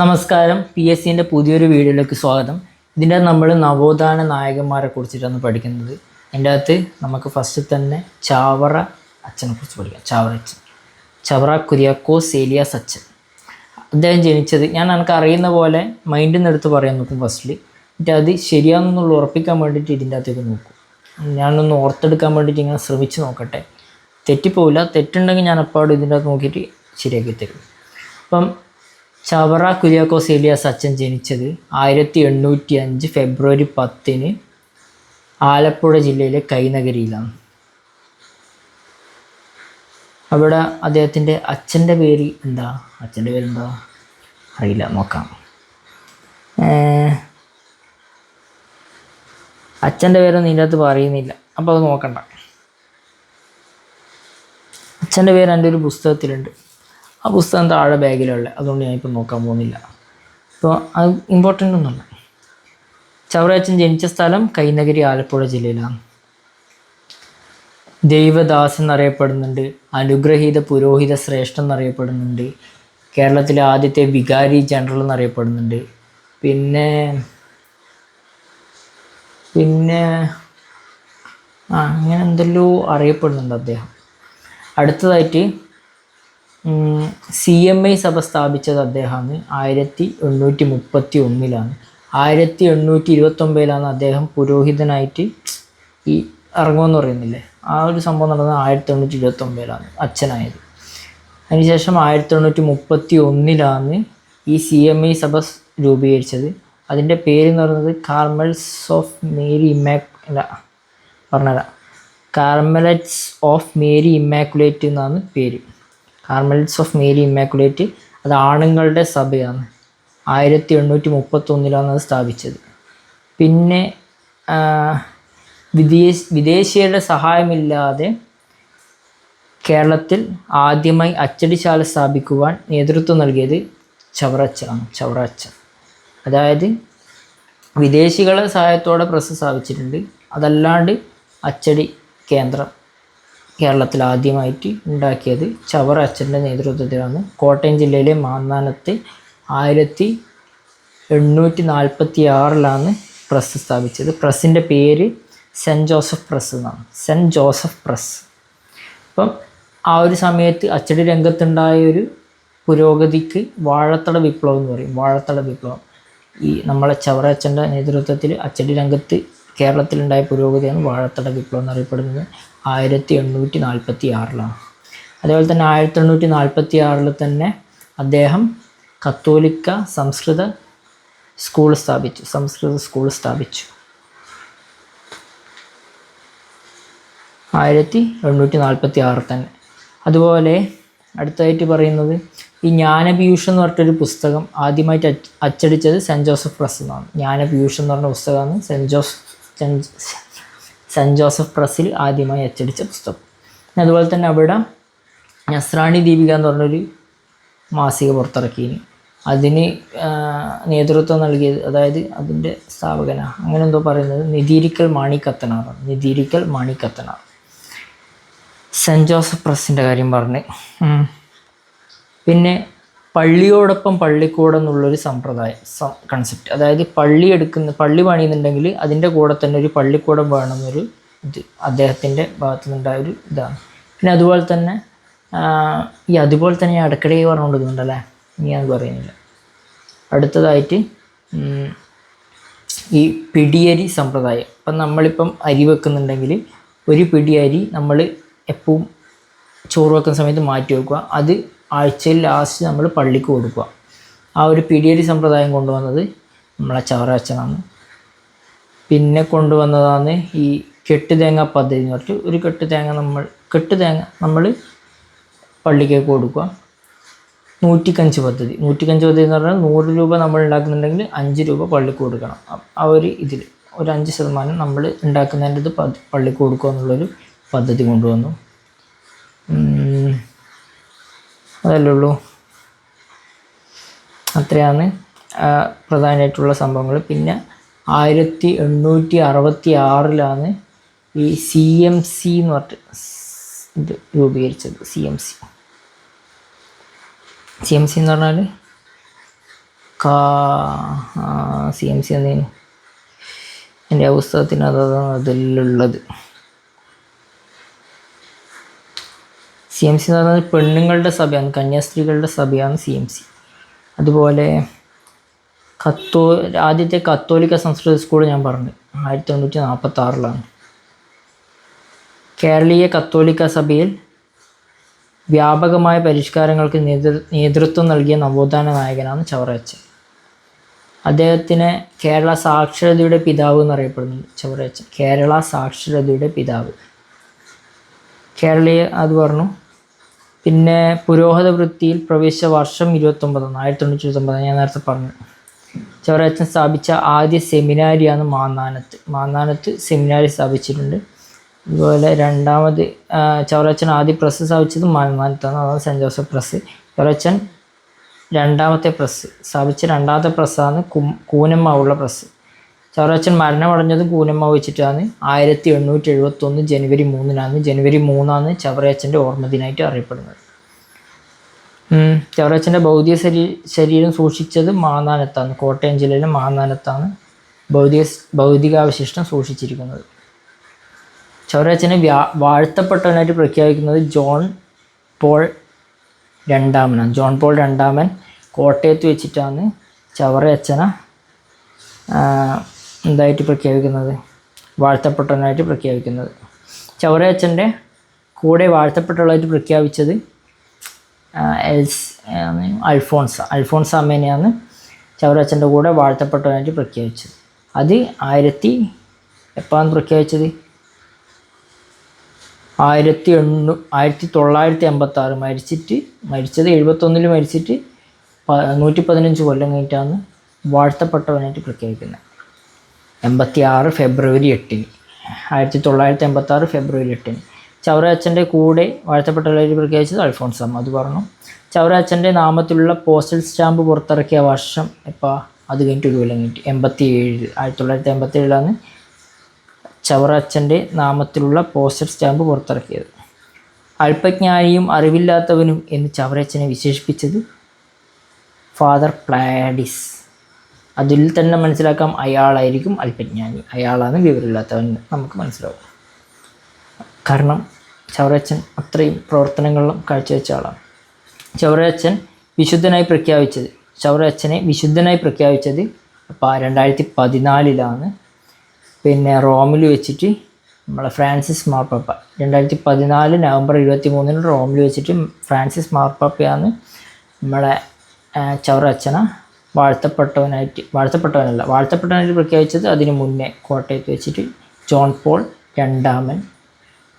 നമസ്കാരം. P S സിന്റെ പുതിയൊരു വീഡിയോയിലേക്ക് സ്വാഗതം. ഇതിന്റെ നമ്മൾ നവോത്ഥാന നായകന്മാരെ കുറിച്ചിട്ടാണ് പഠിക്കുന്നത്. എന്റെ അകത്ത് നമുക്ക് ഫസ്റ്റ് തന്നെ ചാവറ അച്ഛനെ കുറിച്ച് പഠിക്കാം. ചാവറ അച്ഛൻ. ചവറ കുര്യാക്കോ സേലിയാസ് അച്ഛൻ. അദ്ദേഹം ജനിച്ചത് ഞാൻ എനിക്ക് അറിയുന്ന പോലെ മൈൻഡിൽ നിന്ന് എടുത്ത് പറയാൻ നോക്കും ഫസ്റ്റിൽ എന്നിട്ട് അത് ശരിയാണെന്നുള്ള ഉറപ്പിക്കാൻ വേണ്ടിയിട്ട് ഇതിന്റെ അകത്തേക്ക് നോക്കും. ഞാനൊന്ന് ഓർത്തെടുക്കാൻ വേണ്ടിയിട്ട് ഇങ്ങനെ ശ്രമിച്ച് നോക്കട്ടെ. തെറ്റിപ്പോവില്ല. തെറ്റുണ്ടെങ്കിൽ ഞാൻ അപ്പാട് ഇതിന്റെ അകത്ത് നോക്കിയിട്ട് ശരിയാക്കി തരും. അപ്പം ചവറ കുര്യാക്കോസ് ഏലിയാസ് അച്ഛൻ ജനിച്ചത് ആയിരത്തി എണ്ണൂറ്റി അഞ്ച് ഫെബ്രുവരി പത്തിന് ആലപ്പുഴ ജില്ലയിലെ കൈനഗരിയിലാണ്. അവിടെ അദ്ദേഹത്തിന്റെ അച്ഛന്റെ പേര് എന്താ? അച്ഛന്റെ പേരെന്താ? അറിയില്ല നോക്കാം. അച്ഛന്റെ പേരൊന്നും ഇതിന്റെ അകത്ത് പറയുന്നില്ല. അപ്പോൾ അത് നോക്കണ്ട. അച്ഛന്റെ പേര് എന്റെ ഒരു പുസ്തകത്തിലുണ്ട്. ആ പുസ്തകം താഴെ ബാഗിലുള്ള. അതുകൊണ്ട് ഞാനിപ്പോൾ നോക്കാൻ പോകുന്നില്ല. അപ്പോൾ അത് ഇമ്പോർട്ടന്റ് ഒന്നുമല്ല. ചവറയച്ചൻ ജനിച്ച സ്ഥലം കൈനഗരി ആലപ്പുഴ ജില്ലയിലാണ്. ദൈവദാസ് എന്നറിയപ്പെടുന്നുണ്ട്. അനുഗ്രഹീത പുരോഹിത ശ്രേഷ്ഠൻ എന്നറിയപ്പെടുന്നുണ്ട്. കേരളത്തിലെ ആദ്യത്തെ വികാരി ജനറൽ എന്നറിയപ്പെടുന്നുണ്ട്. പിന്നെ പിന്നെ ആ അങ്ങനെ എന്തെല്ലോ അറിയപ്പെടുന്നുണ്ട് അദ്ദേഹം. അടുത്തതായിട്ട് സി എം ഐ സഭ സ്ഥാപിച്ചത് അദ്ദേഹമാണ് ആയിരത്തി എണ്ണൂറ്റി മുപ്പത്തി ഒന്നിലാണ് ആയിരത്തി എണ്ണൂറ്റി ഇരുപത്തൊമ്പതിലാണ് അദ്ദേഹം പുരോഹിതനായിട്ട് ഈ ഇറങ്ങുമെന്ന് പറയുന്നില്ലേ? ആ ഒരു സംഭവം നടന്നത് ആയിരത്തി എണ്ണൂറ്റി ഇരുപത്തൊമ്പതിലാണ് അച്ഛനായത്. അതിനുശേഷം ആയിരത്തി എണ്ണൂറ്റി മുപ്പത്തി ഒന്നിലാണ് ഈ സി എം ഐ സഭ രൂപീകരിച്ചത്. അതിന്റെ പേര് എന്ന് പറയുന്നത് കാർമൽസ് ഓഫ് മേരി ഇമാക് അല്ല പറഞ്ഞതാ കാർമലറ്റ്സ് ഓഫ് മേരി ഇമ്മാക്കുലേറ്റ് എന്നാണ് പേര്. കാർമലറ്റ്സ് ഓഫ് മേരി ഇമ്മാക്കുലേറ്റ് അത് ആണുങ്ങളുടെ സഭയാണ്. ആയിരത്തി എണ്ണൂറ്റി മുപ്പത്തൊന്നിലാണ് അത് സ്ഥാപിച്ചത്. പിന്നെ വിദേശ വിദേശീയരുടെ സഹായമില്ലാതെ കേരളത്തിൽ ആദ്യമായി അച്ചടിശാല സ്ഥാപിക്കുവാൻ നേതൃത്വം നൽകിയത് ചവറച്ചാണ് ചവറച്ച അതായത് വിദേശികളുടെ സഹായത്തോടെ പ്രസ് സ്ഥാപിച്ചിട്ടുണ്ട്. അതല്ലാണ്ട് അച്ചടി കേന്ദ്രം. കേരളത്തിൽ ആദ്യമായിട്ട് ഉണ്ടാക്കിയത് ചവറ അച്ഛന്റെ നേതൃത്വത്തിലാണ്. കോട്ടയം ജില്ലയിലെ മാന്നാനത്ത് ആയിരത്തി എണ്ണൂറ്റി നാൽപ്പത്തി ആറിലാണ് പ്രസ് സ്ഥാപിച്ചത്. പ്രസ്സിന്റെ പേര് സെന്റ് ജോസഫ് പ്രസ് എന്നാണ്. Saint Joseph press. അപ്പം ആ ഒരു സമയത്ത് അച്ചടി രംഗത്തുണ്ടായ ഒരു പുരോഗതിക്ക് വാഴത്തട വിപ്ലവം എന്ന് പറയും. വാഴത്തട വിപ്ലവം. ഈ നമ്മളെ ചവറ ചവറച്ചന്റെ നേതൃത്വത്തിൽ അച്ചടി രംഗത്ത് കേരളത്തിലുണ്ടായ പുരോഗതിയാണ് വാഴത്തട വിപ്ലവം എന്നറിയപ്പെടുന്നത് ആയിരത്തി എണ്ണൂറ്റി നാൽപ്പത്തി ആറിലാണ് അതേപോലെ തന്നെ ആയിരത്തി എണ്ണൂറ്റി നാൽപ്പത്തി ആറിൽ തന്നെ അദ്ദേഹം കത്തോലിക്ക സംസ്കൃത സ്കൂൾ സ്ഥാപിച്ചു. സംസ്കൃത സ്കൂൾ സ്ഥാപിച്ചു. ആയിരത്തി എണ്ണൂറ്റി നാൽപ്പത്തി ആറിൽ തന്നെ. അതുപോലെ അടുത്തായിട്ട് പറയുന്നത് ഈ ജ്ഞാനപീയൂഷ് എന്ന് പറഞ്ഞിട്ടൊരു പുസ്തകം ആദ്യമായിട്ട് അച്ച- അച്ചടിച്ചത് സെന്റ് ജോസഫ് പ്രസ് എന്നാണ് ജ്ഞാനപീയൂഷ് എന്ന് പറഞ്ഞ പുസ്തകമാണ് സെന്റ് ജോസഫ് സെന്റ് ജോസഫ് പ്രസിൽ ആദ്യമായി അച്ചടിച്ച പുസ്തകം. അതുപോലെ തന്നെ അവിടെ നസ്രാണി ദീപിക എന്ന് പറഞ്ഞൊരു മാസിക പുറത്തിറക്കിയിന്. അതിന് നേതൃത്വം നൽകിയത് അതായത് അതിന്റെ സ്ഥാപകന അങ്ങനെ എന്തോ പറയുന്നത് നിധീരിക്കൽ മാണിക്കത്തനാറാണ് മാണി മാണിക്കത്തനാർ. സെന്റ് ജോസഫ് പ്രസിന്റെ കാര്യം പറഞ്ഞ്. പിന്നെ പള്ളിയോടൊപ്പം പള്ളിക്കൂടം എന്നുള്ളൊരു സമ്പ്രദായം കൺസെപ്റ്റ് അതായത് പള്ളി എടുക്കുന്ന പള്ളി പണിയുന്നുണ്ടെങ്കിൽ അതിന്റെ കൂടെ തന്നെ ഒരു പള്ളിക്കൂടം വേണമെന്നൊരു ഇത് അദ്ദേഹത്തിന്റെ ഭാഗത്തു നിന്നുണ്ടായ ഒരു ഇതാണ്. പിന്നെ അതുപോലെ തന്നെ ഈ അതുപോലെ തന്നെ ഞാൻ ഇടയ്ക്കിടെ ഇനി ഞാൻ പറയുന്നില്ല. അടുത്തതായിട്ട് ഈ പിടിയരി സമ്പ്രദായം. ഇപ്പം നമ്മളിപ്പം അരി വെക്കുന്നുണ്ടെങ്കിൽ ഒരു പിടിയരി നമ്മൾ എപ്പോഴും ചോറ് വെക്കുന്ന സമയത്ത് മാറ്റി വെക്കുക. അത് ആഴ്ചയിൽ ലാസ്റ്റ് നമ്മൾ പള്ളിക്ക് കൊടുക്കുക. ആ ഒരു പിടിയടി സമ്പ്രദായം കൊണ്ടുവന്നത് നമ്മളെ ചവറാച്ചനാണ്. പിന്നെ കൊണ്ടുവന്നതാണ് ഈ കെട്ടുതേങ്ങ പദ്ധതി എന്ന് പറഞ്ഞിട്ട് ഒരു കെട്ടുതേങ്ങ നമ്മൾ കെട്ടുതേങ്ങ നമ്മൾ പള്ളിക്കേക്ക് കൊടുക്കുക. നൂറ്റിക്കഞ്ച് പദ്ധതി. നൂറ്റിക്കഞ്ച് പദ്ധതി എന്ന് പറഞ്ഞാൽ നൂറ് രൂപ നമ്മൾ ഉണ്ടാക്കുന്നുണ്ടെങ്കിൽ അഞ്ച് രൂപ പള്ളിക്ക് കൊടുക്കണം. ആ ഒരു ഇതിൽ ഒരു അഞ്ച് ശതമാനം നമ്മൾ ഉണ്ടാക്കുന്നതിന്റെ ഇത് പള്ളിക്ക് കൊടുക്കുക എന്നുള്ളൊരു പദ്ധതി കൊണ്ടുവന്നു. അതല്ലേ ഉള്ളൂ. അത്രയാണ് പ്രധാനമായിട്ടുള്ള സംഭവങ്ങൾ. പിന്നെ ആയിരത്തി എണ്ണൂറ്റി അറുപത്തി ആറിലാണ് ഈ സി എം സി എന്ന് പറഞ്ഞിട്ട് ഇത് രൂപീകരിച്ചത് C M C. C M C എന്ന് പറഞ്ഞാൽ കാ സി എം സി എന്നേനു എന്റെ പുസ്തകത്തിന് അതാണ് അതിലുള്ളത് സി എം സി എന്ന് പറയുന്നത് പെണ്ണുങ്ങളുടെ സഭയാണ് കന്യാസ്ത്രീകളുടെ സഭയാണ് സി എം സി. അതുപോലെ കത്തോ ആദ്യത്തെ കത്തോലിക്ക സംസ്കൃത സ്കൂൾ ഞാൻ പറഞ്ഞു ആയിരത്തി തൊണ്ണൂറ്റി നാൽപ്പത്തി ആറിലാണ് കേരളീയ കത്തോലിക്ക സഭയിൽ വ്യാപകമായ പരിഷ്കാരങ്ങൾക്ക് നേതൃ നേതൃത്വം നൽകിയ നവോത്ഥാന നായകനാണ് ചവറയച്ചൻ. അദ്ദേഹത്തിന് കേരള സാക്ഷരതയുടെ പിതാവ് എന്നറിയപ്പെടുന്നുണ്ട് ചവറയച്ചൻ. കേരള സാക്ഷരതയുടെ പിതാവ്. കേരളീയ അത് പറഞ്ഞു പിന്നെ പുരോഹിത വൃത്തിയിൽ പ്രവേശിച്ച വർഷം ഇരുപത്തൊമ്പതാണ് ആയിരത്തി തൊണ്ണൂറ്റി ഇരുപത്തൊമ്പത് ഞാൻ നേരത്തെ പറഞ്ഞു. ചവറയച്ചൻ സ്ഥാപിച്ച ആദ്യ സെമിനാരിയാണ് മാന്നാനത്ത്. മാന്നാനത്ത് സെമിനാരി സ്ഥാപിച്ചിട്ടുണ്ട്. അതുപോലെ രണ്ടാമത് ചവറച്ചൻ ആദ്യ പ്രസ് സ്ഥാപിച്ചത് മാന്നാനത്താണ്. അതാണ് സെന്റ് ജോസഫ് പ്രസ്. ചവറച്ചൻ രണ്ടാമത്തെ പ്രസ് സ്ഥാപിച്ച രണ്ടാമത്തെ പ്രസ്സാണ് കും കൂനമ്മാവുള്ള പ്രസ്. ചവറച്ചൻ മരണമടഞ്ഞത് പൂനമ്മ വെച്ചിട്ടാണ് ആയിരത്തി എണ്ണൂറ്റി എഴുപത്തൊന്ന് ജനുവരി മൂന്നിനാണ്. ജനുവരി മൂന്നാണ് ചവറയച്ചന്റെ ഓർമ്മദിനായിട്ട് അറിയപ്പെടുന്നത്. ചവറച്ചന്റെ ഭൗതിക ശരീ ശരീരം സൂക്ഷിച്ചത് മാന്നാനത്താണ്. കോട്ടയം ജില്ലയിലെ മാന്നാനത്താണ് ഭൗതിക ഭൗതികാവശിഷ്ടം സൂക്ഷിച്ചിരിക്കുന്നത്. ചൗരാച്ചനെ വ്യാ വാഴ്ത്തപ്പെട്ടവനായിട്ട് പ്രഖ്യാപിക്കുന്നത് ജോൺ പോൾ രണ്ടാമനാണ്. ജോൺ പോൾ രണ്ടാമൻ കോട്ടയത്ത് വെച്ചിട്ടാണ് ചവറയച്ചനെ എന്തായിട്ട് പ്രഖ്യാപിക്കുന്നത്? വാഴ്ത്തപ്പെട്ടവനായിട്ട് പ്രഖ്യാപിക്കുന്നത്. ചവറയച്ചന്റെ കൂടെ വാഴ്ത്തപ്പെട്ടുള്ളതായിട്ട് പ്രഖ്യാപിച്ചത് എൽസ് അൽഫോൺസ അൽഫോൺസ അമ്മേനെയാണ് ചവറച്ചന്റെ കൂടെ വാഴ്ത്തപ്പെട്ടവനായിട്ട് പ്രഖ്യാപിച്ചത്. അത് ആയിരത്തി എപ്പോഴാണ് പ്രഖ്യാപിച്ചത്? ആയിരത്തി എണ്ണൂ ആയിരത്തി തൊള്ളായിരത്തി എൺപത്തി ആറ് മരിച്ചിട്ട് മരിച്ചത് എഴുപത്തൊന്നിൽ മരിച്ചിട്ട് നൂറ്റി പതിനഞ്ച് കൊല്ലം കഴിഞ്ഞിട്ടാണ് വാഴ്ത്തപ്പെട്ടവനായിട്ട് പ്രഖ്യാപിക്കുന്നത്. എൺപത്തി ആറ് ഫെബ്രുവരി എട്ടിന്. ആയിരത്തി തൊള്ളായിരത്തി എൺപത്തി ആറ് ഫെബ്രുവരി എട്ടിന്. ചൗരാച്ചന്റെ കൂടെ വാഴ്ത്തപ്പെട്ടവരെ പ്രഖ്യാപിച്ചത് അൽഫോൺസാം അത് പറഞ്ഞു. ചൗരാച്ചന്റെ നാമത്തിലുള്ള പോസ്റ്റൽ സ്റ്റാമ്പ് പുറത്തിറക്കിയ വർഷം ഇപ്പം അത് കഴിഞ്ഞിട്ട് ഒരു കൊല്ലം കഴിഞ്ഞിട്ട്. എൺപത്തി ഏഴിൽ ആയിരത്തി തൊള്ളായിരത്തി എൺപത്തി ഏഴിലാണ് ചവറച്ചന്റെ നാമത്തിലുള്ള പോസ്റ്റൽ സ്റ്റാമ്പ് പുറത്തിറക്കിയത്. അല്പജ്ഞാനിയും അറിവില്ലാത്തവനും എന്ന് ചവറച്ചനെ വിശേഷിപ്പിച്ചത് ഫാദർ പ്ലാഡിസ്. അതിൽ തന്നെ മനസ്സിലാക്കാം അയാളായിരിക്കും അല്പജ്ഞാനി. അയാളാണ് വിവരമില്ലാത്തവൻ നമുക്ക് മനസ്സിലാവും. കാരണം ചവറച്ചൻ അത്രയും പ്രവർത്തനങ്ങളിലും കാഴ്ചവെച്ച ആളാണ്. ചവറച്ചൻ വിശുദ്ധനായി പ്രഖ്യാപിച്ചത് ചവറച്ചനെ വിശുദ്ധനായി പ്രഖ്യാപിച്ചത് അപ്പോൾ രണ്ടായിരത്തി പതിനാലിലാണ് പിന്നെ റോമിൽ വെച്ചിട്ട് നമ്മളെ ഫ്രാൻസിസ് മാർപ്പാപ്പ രണ്ടായിരത്തി പതിനാല് നവംബർ ഇരുപത്തി മൂന്നിന് റോമിൽ വെച്ചിട്ട് ഫ്രാൻസിസ് മാർപ്പാപ്പയാണ് നമ്മളെ ചവറച്ചന വാഴ്ത്തപ്പെട്ടവനായിട്ട് വാഴ്ത്തപ്പെട്ടവനല്ല. വാഴ്ത്തപ്പെട്ടവനായിട്ട് പ്രഖ്യാപിച്ചത് അതിന് മുന്നേ കോട്ടയത്ത് വെച്ചിട്ട് ജോൺ പോൾ രണ്ടാമൻ.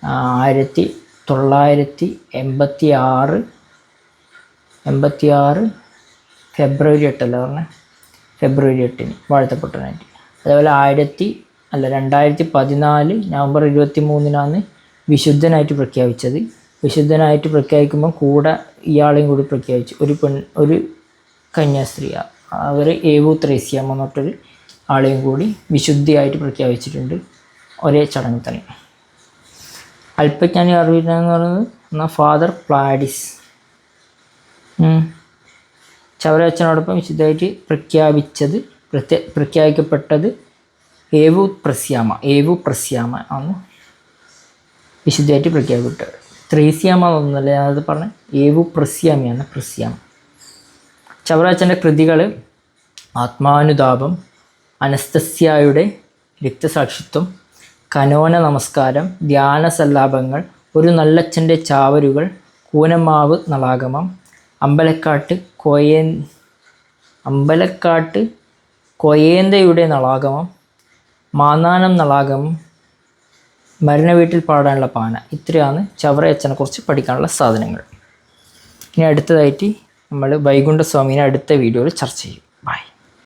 ആയിരത്തി തൊള്ളായിരത്തി എൺപത്തി ആറ് എൺപത്തി ആറ് ഫെബ്രുവരി എട്ടല്ല പറഞ്ഞേ? ഫെബ്രുവരി എട്ടിന് വാഴ്ത്തപ്പെട്ടവനായിട്ട്. അതേപോലെ ആയിരത്തി അല്ല രണ്ടായിരത്തി പതിനാല് നവംബർ ഇരുപത്തി മൂന്നിനാണ് വിശുദ്ധനായിട്ട് പ്രഖ്യാപിച്ചത്. വിശുദ്ധനായിട്ട് പ്രഖ്യാപിക്കുമ്പോൾ കൂടെ ഇയാളെയും കൂടി പ്രഖ്യാപിച്ചു. ഒരു പെൺ ഒരു കന്യാസ്ത്രീ അവർ ഏവു ത്രേസ്യാമ്മ എന്ന് ആളെയും കൂടി വിശുദ്ധിയായിട്ട് പ്രഖ്യാപിച്ചിട്ടുണ്ട്. ഒരേ ചടങ്ങിൽ തന്നെ. അല്പജ്ഞാനി അറിവില്ലെന്ന് പറയുന്നത് എന്നാൽ ഫാദർ പ്ലാഡിസ്. ചവരച്ചനോടൊപ്പം വിശുദ്ധമായിട്ട് പ്രഖ്യാപിച്ചത് പ്രത്യ പ്രഖ്യാപിക്കപ്പെട്ടത് ഏവു പ്രസ്യാമ ഏവു പ്രസ്യാമ ആണ് വിശുദ്ധമായിട്ട് പ്രഖ്യാപിക്കപ്പെട്ടത്. ത്രേസ്യാമ എന്നൊന്നുമല്ല ഞാനത് പറഞ്ഞ? ഏവു പ്രസ്യാമയാണ് പ്രസ്യാമ. ചവറാച്ചന്റെ കൃതികൾ ആത്മാനുതാപം അനസ്തസ്യായുടെ രക്തസാക്ഷിത്വം കനോന നമസ്കാരം ധ്യാന സല്ലാപങ്ങൾ ഒരു നല്ലച്ഛന്റെ ചാവരുകൾ കൂനമാവ് നളാഗമം അമ്പലക്കാട്ട് കോയേ അമ്പലക്കാട്ട് കൊയേന്തയുടെ നളാഗമം മാന്നാനം നളാഗമം മരണവീട്ടിൽ പാടാനുള്ള പാന. ഇത്രയാണ് ചവറയച്ചനെ കുറിച്ച് പഠിക്കാനുള്ള സാധനങ്ങൾ. ഇനി അടുത്തതായിട്ട് നമ്മൾ വൈകുണ്ഠസ്വാമിനെ അടുത്ത വീഡിയോയിൽ ചർച്ച ചെയ്യും.